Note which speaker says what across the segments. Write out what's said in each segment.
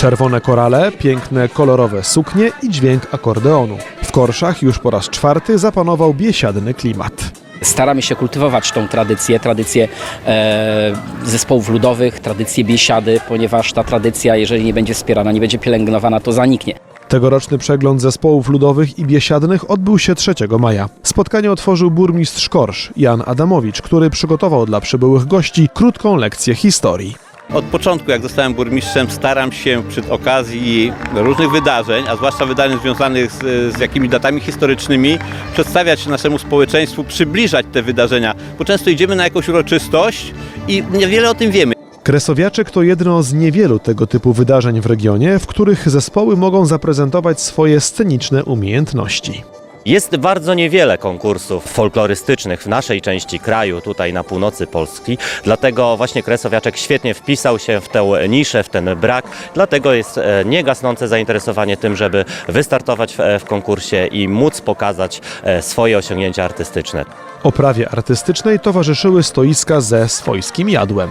Speaker 1: Czerwone korale, piękne kolorowe suknie i dźwięk akordeonu. W Korszach już po raz czwarty zapanował biesiadny klimat.
Speaker 2: Staramy się kultywować tą tradycję, tradycję e, zespołów ludowych, tradycję biesiady, ponieważ ta tradycja, jeżeli nie będzie wspierana, nie będzie pielęgnowana, to zaniknie.
Speaker 1: Tegoroczny przegląd zespołów ludowych i biesiadnych odbył się 3 maja. Spotkanie otworzył burmistrz Korsz, Jan Adamowicz, który przygotował dla przybyłych gości krótką lekcję historii.
Speaker 3: Od początku, jak zostałem burmistrzem, staram się przy okazji różnych wydarzeń, a zwłaszcza wydarzeń związanych z, z jakimiś datami historycznymi, przedstawiać naszemu społeczeństwu, przybliżać te wydarzenia, bo często idziemy na jakąś uroczystość i niewiele o tym wiemy.
Speaker 1: Kresowiaczek to jedno z niewielu tego typu wydarzeń w regionie, w których zespoły mogą zaprezentować swoje sceniczne umiejętności.
Speaker 4: Jest bardzo niewiele konkursów folklorystycznych w naszej części kraju, tutaj na północy Polski, dlatego właśnie Kresowiaczek świetnie wpisał się w tę niszę, w ten brak, dlatego jest e, niegasnące zainteresowanie tym, żeby wystartować w, e, konkursie i móc pokazać e, swoje osiągnięcia artystyczne.
Speaker 1: Oprawie artystycznej towarzyszyły stoiska ze swojskim jadłem.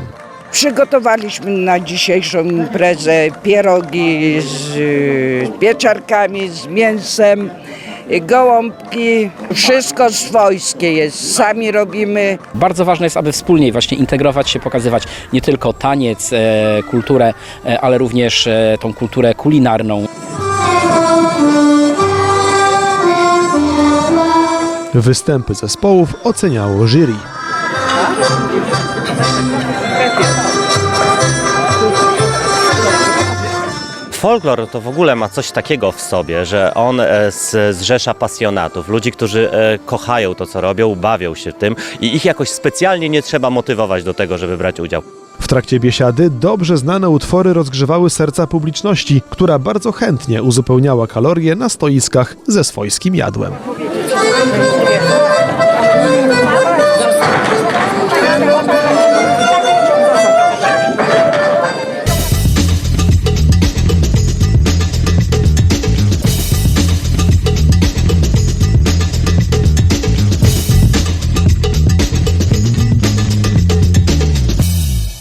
Speaker 5: Przygotowaliśmy na dzisiejszą imprezę pierogi z pieczarkami, z mięsem, gołąbki. Wszystko swojskie jest, sami robimy.
Speaker 2: Bardzo ważne jest, aby wspólnie właśnie integrować się, pokazywać nie tylko taniec, e, kulturę, e, ale również e, tą kulturę kulinarną.
Speaker 1: Występy zespołów oceniało jury.
Speaker 4: Folklor to w ogóle ma coś takiego w sobie, że on e, z- zrzesza pasjonatów, ludzi, którzy e, kochają to, co robią, bawią się tym i ich jakoś specjalnie nie trzeba motywować do tego, żeby brać udział.
Speaker 1: W trakcie biesiady dobrze znane utwory rozgrzewały serca publiczności, która bardzo chętnie uzupełniała kalorie na stoiskach ze swojskim jadłem.